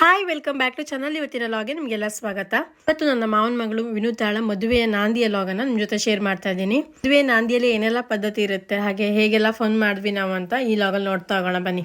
Hi welcome back to channel ಇವತ್ತಿನ ಲಾಗೆ ನಿಮಗೆಲ್ಲ ಸ್ವಾಗತ. ಇವತ್ತು ನನ್ನ ಮಾವನ ಮಗಳು ವಿನೂತಾಳ ಮದುವೆಯ ನಾಂದಿಯ ಲಾಗನ್ನ ನಿಮ್ಮ ಜೊತೆ ಶೇರ್ ಮಾಡ್ತಾ ಇದ್ದೀನಿ. ಮದುವೆ ನಾಂದಿಯಲ್ಲಿ ಏನೆಲ್ಲ ಪದ್ಧತಿ ಇರುತ್ತೆ, ಹಾಗೆ ಹೇಗೆಲ್ಲ ಫೋನ್ ಮಾಡಿದ್ವಿ ನಾವು ಅಂತ ಈ ಲಾಗಲ್ಲಿ ನೋಡ್ತಾ ಹೋಗೋಣ, ಬನ್ನಿ.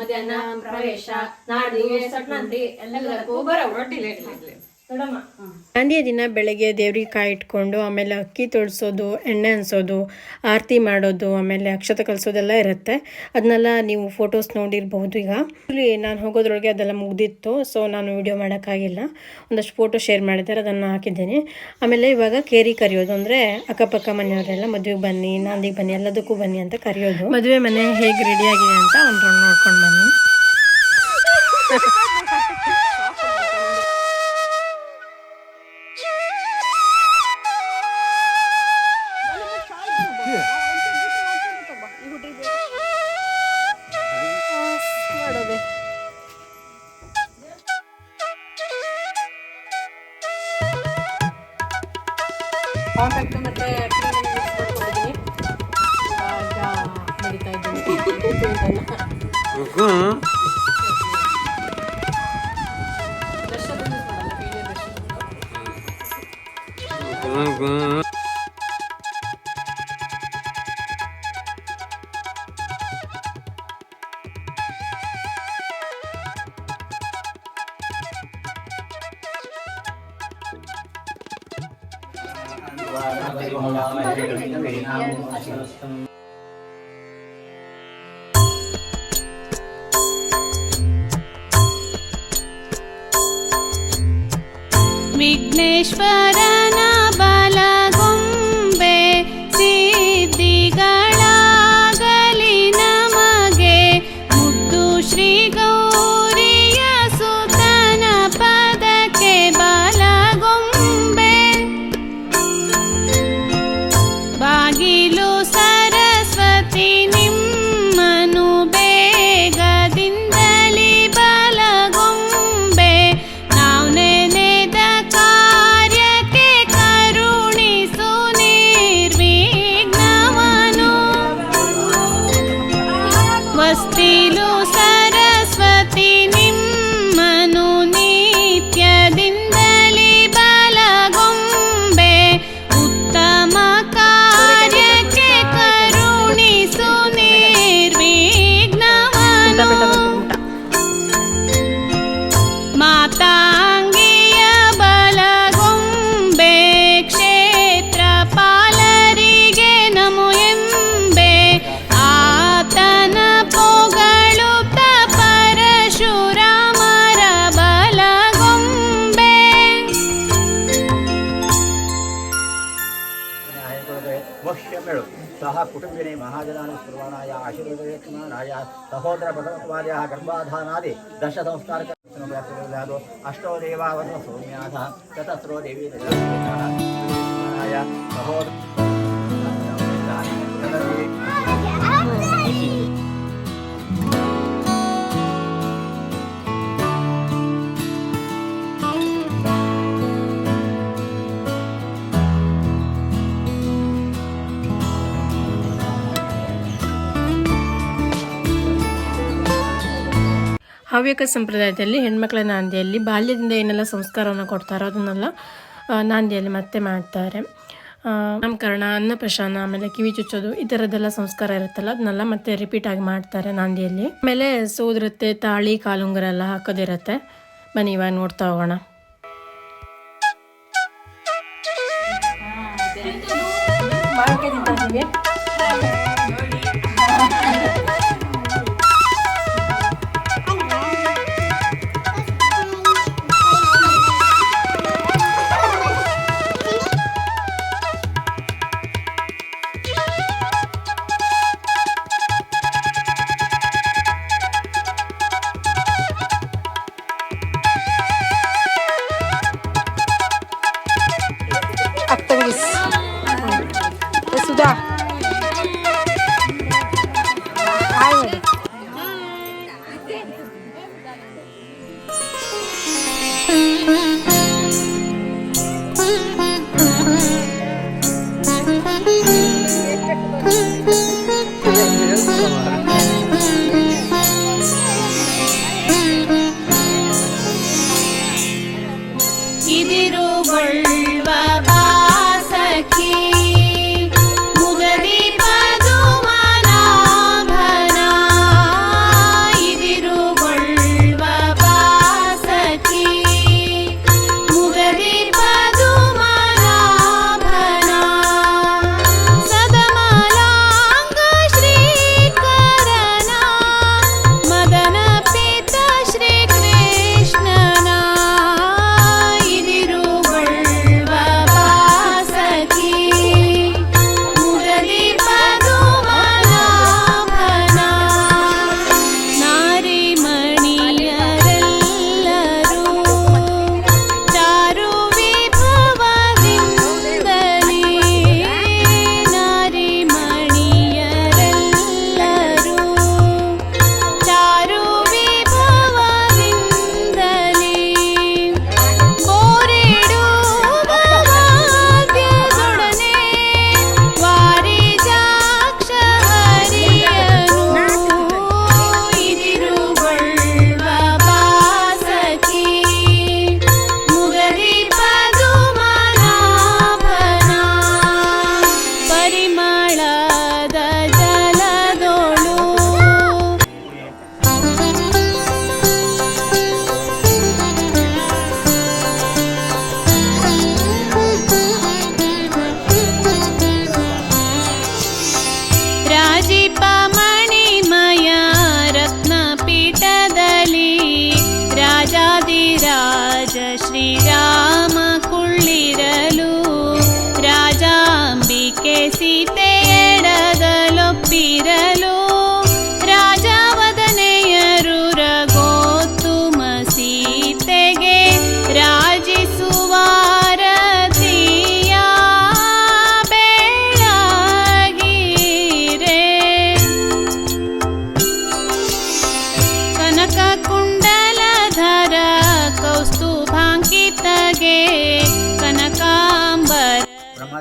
ಮಧ್ಯಾಹ್ನ ಪ್ರವೇಶ ನಾಡಿಗೆ ಸಟ್ನಂತಿ ಎಲ್ಲ ಬರೋ ಒಟ್ಟಿಲೆ ನಾಂದಿಯ ದಿನ ಬೆಳಗ್ಗೆ ದೇವ್ರಿಗೆ ಕಾಯಿ ಇಟ್ಕೊಂಡು ಆಮೇಲೆ ಅಕ್ಕಿ ತೊಳ್ಸೋದು ಎಣ್ಣೆ ಅನ್ಸೋದು ಆರತಿ ಮಾಡೋದು ಆಮೇಲೆ ಅಕ್ಷತೆ ಕಲಿಸೋದೆಲ್ಲ ಇರುತ್ತೆ. ಅದನ್ನೆಲ್ಲ ನೀವು ಫೋಟೋಸ್ ನೋಡಿರ್ಬಹುದು ಈಗ. ಇಲ್ಲಿ ನಾನು ಹೋಗೋದ್ರೊಳಗೆ ಅದೆಲ್ಲ ಮುಗ್ದಿತ್ತು ಸೊ ನಾನು ವಿಡಿಯೋ ಮಾಡೋಕ್ಕಾಗಿಲ್ಲ. ಒಂದಷ್ಟು ಫೋಟೋ ಶೇರ್ ಮಾಡಿದ್ದಾರೆ ಅದನ್ನು ಹಾಕಿದ್ದೀನಿ. ಆಮೇಲೆ ಇವಾಗ ಕೇರಿ ಕರೆಯೋದು ಅಂದರೆ ಅಕ್ಕಪಕ್ಕ ಮನೆಯವರೆಲ್ಲ ಮದುವೆಗೆ ಬನ್ನಿ ನಾಂದಿಗೆ ಬನ್ನಿ ಎಲ್ಲದಕ್ಕೂ ಬನ್ನಿ ಅಂತ ಕರೆಯೋದು. ಮದುವೆ ಮನೆ ಹೇಗೆ ರೆಡಿಯಾಗಿದೆ ಆಗಿದೆ ಅಂತ ಒಂದು ರೌಂಡ್ ನೋಡ್ಕೊಂಡು ಬನ್ನಿ. ಕಾಂಟ್ಯಾಕ್ಟ್ ಮತ್ತೆ ಮಾಡ್ಕೊಂಡಿದ್ದೀನಿ ಇವಾಗ विघ्नेश्वर బస్తీలు సరే कुटुम्बिने महाजनानि सर्वाणाय सहोदर सहोदरप्रसवत्वार्याः गर्भाधानादि दश दशसंस्कार अष्टो देवावतो सौम्यासः चतस्रो देवी ಹವ್ಯಕ ಸಂಪ್ರದಾಯದಲ್ಲಿ ಹೆಣ್ಮಕ್ಳ ನಾಂದಿಯಲ್ಲಿ ಬಾಲ್ಯದಿಂದ ಏನೆಲ್ಲ ಸಂಸ್ಕಾರವನ್ನು ಕೊಡ್ತಾರೋ ಅದನ್ನೆಲ್ಲ ನಾಂದಿಯಲ್ಲಿ ಮತ್ತೆ ಮಾಡ್ತಾರೆ. ನಾಮಕರಣ ಅನ್ನಪ್ರಶಾನ ಆಮೇಲೆ ಕಿವಿ ಚುಚ್ಚೋದು ಈ ಥರದ್ದೆಲ್ಲ ಸಂಸ್ಕಾರ ಇರುತ್ತಲ್ಲ, ಅದನ್ನೆಲ್ಲ ಮತ್ತೆ ರಿಪೀಟ್ ಆಗಿ ಮಾಡ್ತಾರೆ ನಾಂದಿಯಲ್ಲಿ. ಆಮೇಲೆ ಸೋದಿರುತ್ತೆ ತಾಳಿ, ಕಾಲುಂಗರ ಎಲ್ಲ ಹಾಕೋದಿರುತ್ತೆ. ಬನ್ನಿ ಇವಾಗ ನೋಡ್ತಾ ಹೋಗೋಣ. सुधा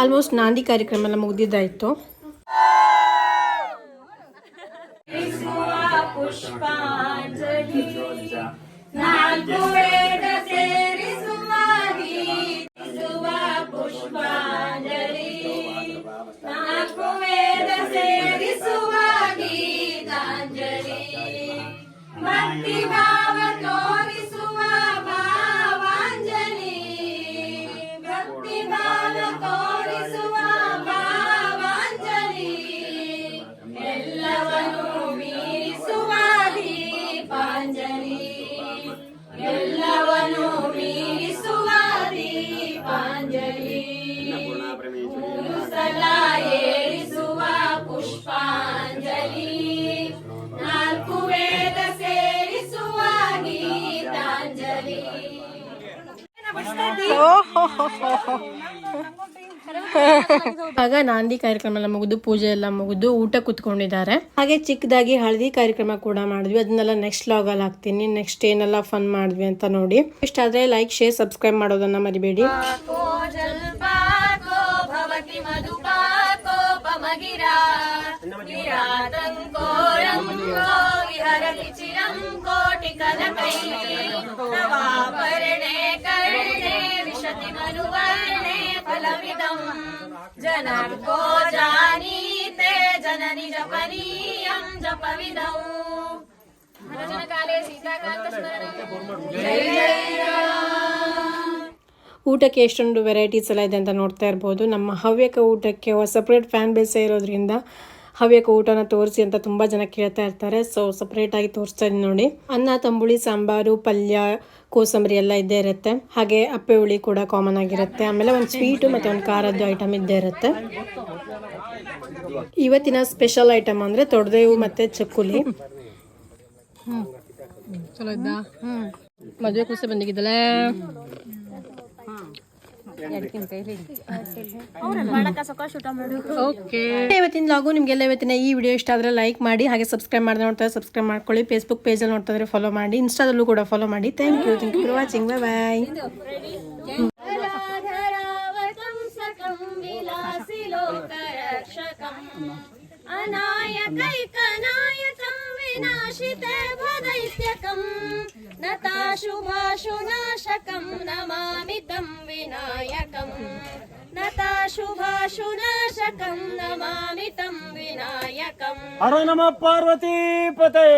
ಆಲ್ಮೋಸ್ಟ್ ನಾಂದಿ ಕಾರ್ಯಕ್ರಮ ಎಲ್ಲ ಮುಗ್ದಿದ್ದಾಯಿತು. ಆಗ ನಾಂದಿ ಕಾರ್ಯಕ್ರಮ ಎಲ್ಲ ಮುಗಿದು ಪೂಜೆ ಎಲ್ಲ ಮುಗಿದು ಊಟ ಕುತ್ಕೊಂಡಿದ್ದಾರೆ. ಹಾಗೆ ಚಿಕ್ಕದಾಗಿ ಹಳದಿ ಕಾರ್ಯಕ್ರಮ ಕೂಡ ಮಾಡಿದ್ವಿ. ಅದನ್ನೆಲ್ಲ ನೆಕ್ಸ್ಟ್ ಲಾಗ್ ಅಲ್ಲಿ ಹಾಕ್ತೀನಿ. ನೆಕ್ಸ್ಟ್ ಏನೆಲ್ಲ ಫನ್ ಮಾಡಿದ್ವಿ ಅಂತ ನೋಡಿ. ಇಷ್ಟ ಆದ್ರೆ ಲೈಕ್ ಶೇರ್ ಸಬ್ಸ್ಕ್ರೈಬ್ ಮಾಡೋದನ್ನ ಮರಿಬೇಡಿ. विहरति चिरं कोटिकनकैः नवापर्णे कर्णे विशति मनुवर्णे फलमिदम् जनको जानीते जननि जपनीयं जपविदौ भजनकाले सीताकान्तस्मरणं जय जय राम ಊಟಕ್ಕೆ ಎಷ್ಟೊಂದು ವೆರೈಟೀಸ್ ಎಲ್ಲ ಇದೆ ಅಂತ ನೋಡ್ತಾ ಇರ್ಬೋದು ನಮ್ಮ ಹವ್ಯಕ ಊಟಕ್ಕೆ ಸಪ್ರೇಟ್ ಫ್ಯಾನ್ ಬೇಸೇ ಇರೋದ್ರಿಂದ ಹವ್ಯಕ ಊಟನ ತೋರಿಸಿ ಅಂತ ತುಂಬ ಜನ ಕೇಳ್ತಾ ಇರ್ತಾರೆ. ಸೊ ಸಪ್ರೇಟಾಗಿ ತೋರಿಸ್ತಾ ಇದ್ದೀನಿ ನೋಡಿ. ಅನ್ನ, ತಂಬುಳಿ, ಸಾಂಬಾರು, ಪಲ್ಯ, ಕೋಸಂಬರಿ ಎಲ್ಲ ಇದ್ದೇ ಇರುತ್ತೆ. ಹಾಗೆ ಅಪ್ಪೆ ಹುಳಿ ಕೂಡ ಕಾಮನ್ ಆಗಿರುತ್ತೆ. ಆಮೇಲೆ ಒಂದು ಸ್ವೀಟು ಮತ್ತು ಒಂದು ಖಾರದ್ದು ಐಟಮ್ ಇದ್ದೇ ಇರುತ್ತೆ. ಇವತ್ತಿನ ಸ್ಪೆಷಲ್ ಐಟಮ್ ಅಂದರೆ ತೊಡದೇವು ಮತ್ತು ಚಕ್ಕುಲಿ. ಮದುವೆ ಕೂಸ ಬಂದಿದ್ದಲ್ಲ ಓಕೆ ಇವತ್ತಿನ ಲಾಗು ನಿಮಗೆಲ್ಲ ಇವತ್ತಿನ ಈ ವಿಡಿಯೋ ಇಷ್ಟ ಆದರೆ ಲೈಕ್ ಮಾಡಿ ಹಾಗೆ ಸಬ್ಸ್ಕ್ರೈಬ್ ಮಾಡಿ ನೋಡ್ತಾರೆ ಸಬ್ಸ್ಕ್ರೈಬ್ ಮಾಡ್ಕೊಳ್ಳಿ ಫೇಸ್ಬುಕ್ ಪೇಜಲ್ಲಿ ನೋಡ್ತಾ ಇದ್ರೆ ಫಾಲೋ ಮಾಡಿ ಇನ್ಸ್ಟಾದಲ್ಲೂ ಕೂಡ ಫಾಲೋ ಮಾಡಿ thank you thank you for watching bye bye धराधरावतंसकं विलासिलोकरक्षकम् अनायकैकनायकं विनाशिते भदैत्यकम्। नताशुभाशुनाशकं नमामि तं विनायकम्। नताशुभाशुनाशकं नमामि तं विनायकम्। हर नम पार्वती पते।